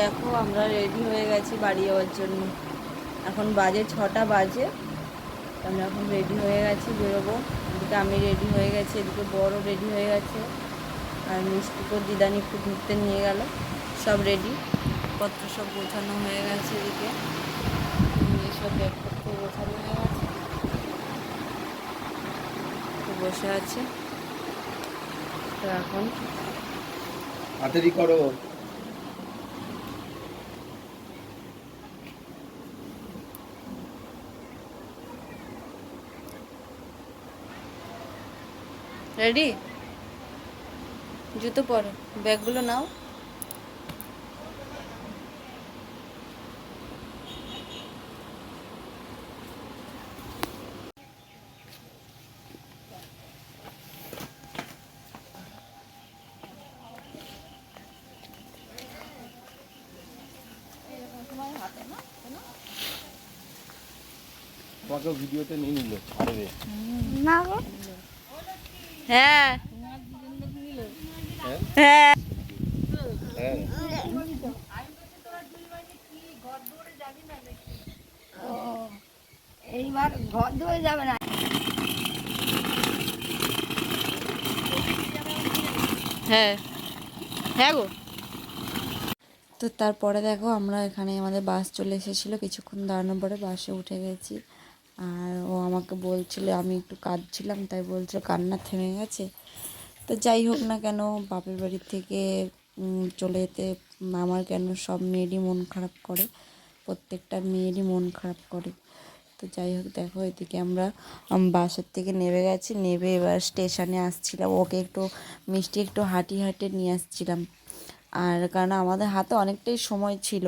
দেখো, আমরা রেডি হয়ে গেছি বাড়ি যাওয়ার জন্য। এখন বাজে ছটা বাজে। আমরা এখন রেডি হয়ে গেছি, বেরোবো। এদিকে আমি রেডি হয়ে গেছি, এদিকে বড় রেডি হয়ে গেছে। আর মিষ্টিকে দিদানি একটু ঘুরতে নিয়ে গেল। সব রেডি পত্র সব গোছানো হয়ে গেছে এদিকে। এসব ব্যাগপত্র গোছানো হয়ে গেছে। বসে আছে। তো এখন করো। রেডি জুতো পরো। ব্যাগগুলো নাও। তোমাকে ভিডিওতে নিয়ে নিল। ছাড়বে। না হ্যাঁ হ্যাঁ। হ্যাঁ। হ্যাঁ এইবার ঘর ধরে যাবে না। হ্যাঁ। হ্যাঁ গো। তো তারপরে দেখো আমরা এখানে আমাদের বাস চলে এসেছিল কিছুক্ষণ দাঁড়ানোর পরে বাসে উঠে গেছি। আর ও আমাকে বলছিল, আমি একটু কাঁদছিলাম, তাই বলছিল কান্না থেমে গেছে। তো যাই হোক না কেন, বাপের বাড়ির থেকে চলে যেতে, আমার কেন সব মেয়েরই মন খারাপ করে, প্রত্যেকটা মেয়েরই মন খারাপ করে। তো যাই হোক, দেখো এদিকে আমরা বাসার থেকে নেমে গেছি, নেমে এবার স্টেশনে আসছিলাম। ওকে একটু মিষ্টি একটু হাঁটি হাঁটে নিয়ে আসছিলাম। আর কারণ আমাদের হাতে অনেকটাই সময় ছিল।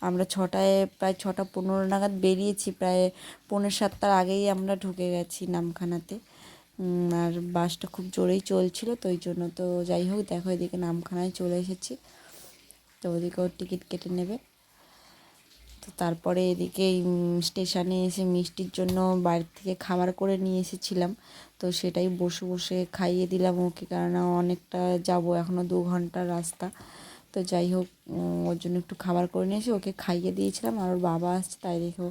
আমরা ছটায়, প্রায় ছটা পনেরো নাগাদ বেরিয়েছি, প্রায় পনেরো সাতটার আগেই আমরা ঢুকে গেছি নামখানাতে। আর বাসটা খুব জোরেই চলছিল, তো ওই জন্য তো যাই হোক, দেখো এদিকে নামখানায় চলে এসেছি। তো ওদিকেও টিকিট কেটে নেবে। তো তারপরে এদিকে স্টেশনে এসে মিষ্টির জন্য বাড়ি থেকে খাবার করে নিয়ে এসেছিলাম। তো সেটাই বসে বসে খাইয়ে দিলাম ওকে, কারণ অনেকটা যাব এখনও দু ঘণ্টার রাস্তা। তো যাই হোক ওর জন্য একটু খাবার করে নিয়ে এসে ওকে খাইয়ে দিয়েছিলাম আর ওর বাবা আসছে, তাই দেখো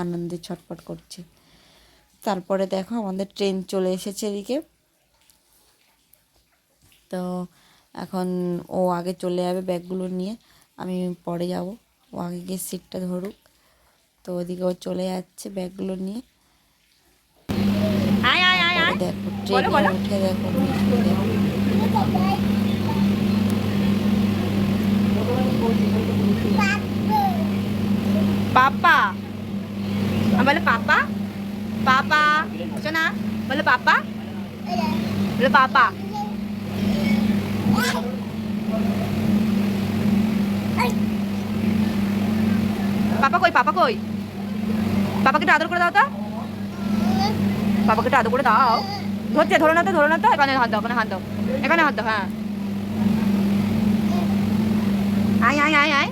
আনন্দে ছটপট করছে। তারপরে দেখো আমাদের ট্রেন চলে এসেছে এদিকে। তো এখন ও আগে চলে যাবে ব্যাগগুলো নিয়ে, আমি পরে যাব। ও আগে গিয়ে সিটটা ধরুক। তো ওদিকে ও চলে যাচ্ছে ব্যাগগুলো নিয়ে। আয় আয় আয় পরে দেখো ট্রেনে উঠে দেখো। পাপা। বলে পাপা। পাপা। শোনা বলে পাপা। বলে পাপা। পাপা কই? পাপাকে একটু আদর করে দাও তো। পাপাকে একটু আদর করে দাও। ধরছে, ধরো না তো, ধরো না তো। এখানে হাত দাও, এখানে হাত দাও। এখানে হাত দাও হ্যাঁ। আয় আয় আয় আয়।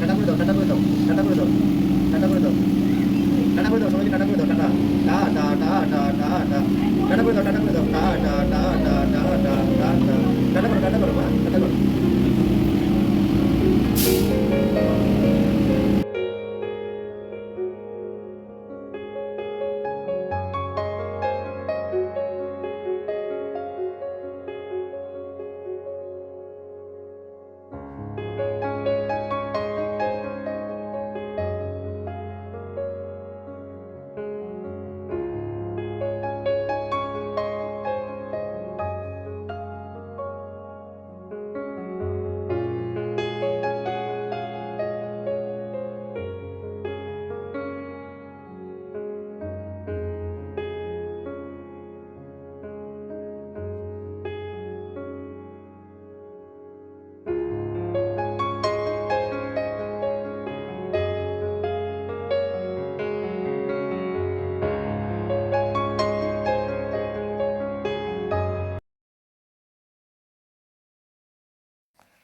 টাটা করে দাও, টাটা করে দাও, টাটা করে দাও, টাটা করে দাও। টাটা করে দাও, সবাইকে টাটা করে দাও, টাটা। টা টা টা টা টা টা টাটা করে দাও, টাটা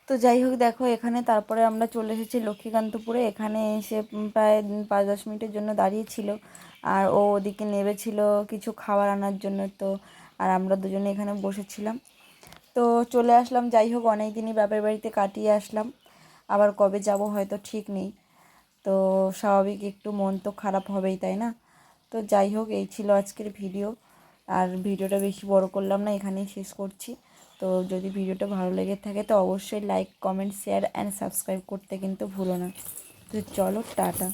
তো যাই হোক, দেখো, এখানে তারপরে আমরা চলে এসেছি লক্ষ্মীকান্তপুরে। এখানে এসে প্রায় পাঁচ দশ মিনিটের জন্য দাঁড়িয়েছিল। আর ও ওদিকে নেবেছিল কিছু খাবার আনার জন্য তো, আর আমরা দুজনে এখানে বসেছিলাম। তো চলে আসলাম, যাই হোক অনেক দিনই বাপের বাড়িতে কাটিয়ে আসলাম। আবার কবে যাব হয়তো ঠিক নেই। তো স্বাভাবিক একটু মন তো খারাপ হবেই, তাই না? তো যাই হোক, এই ছিল আজকের ভিডিও। আর ভিডিওটা বেশি বড় করলাম না, এখানেই শেষ করছি। তো যদি ভিডিওটা ভালো লেগে থাকে, তো অবশ্যই like comment share and subscribe করতে কিন্তু ভুলো না। তো চলো, টাটা।